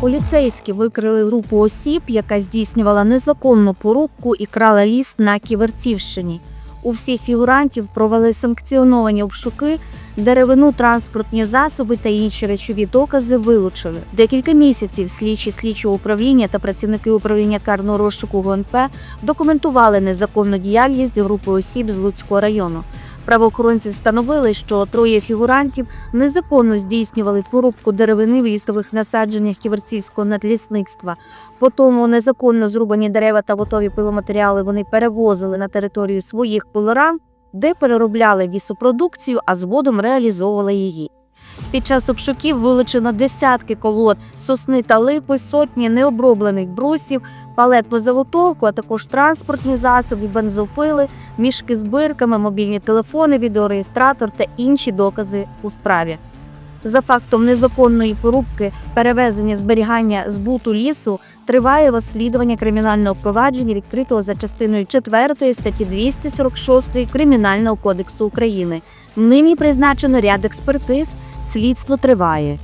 Поліцейські викрили групу осіб, яка здійснювала незаконну порубку і крала ліс на Ківерцівщині. У всіх фігурантів провели санкціоновані обшуки, деревину, транспортні засоби та інші речові докази вилучили. Декілька місяців слідчі слідчого управління та працівники управління карного розшуку ГУНП документували незаконну діяльність групи осіб з Луцького району. Правоохоронці встановили, що троє фігурантів незаконно здійснювали порубку деревини в лісових насадженнях ківерцівського надлісництва. Потім незаконно зрубані дерева та готові пиломатеріали вони перевозили на територію своїх пилорам, де переробляли лісопродукцію, а згодом реалізовували її. Під час обшуків вилучено десятки колод сосни та липи, сотні необроблених брусів, палетну заготовку, а також транспортні засоби, бензопили, мішки з бирками, мобільні телефони, відеореєстратор та інші докази у справі. За фактом незаконної порубки, перевезення зберігання збуту лісу триває розслідування кримінального провадження, відкритого за частиною 4 статті 246 Кримінального кодексу України. Нині призначено ряд експертиз. Слідство триває.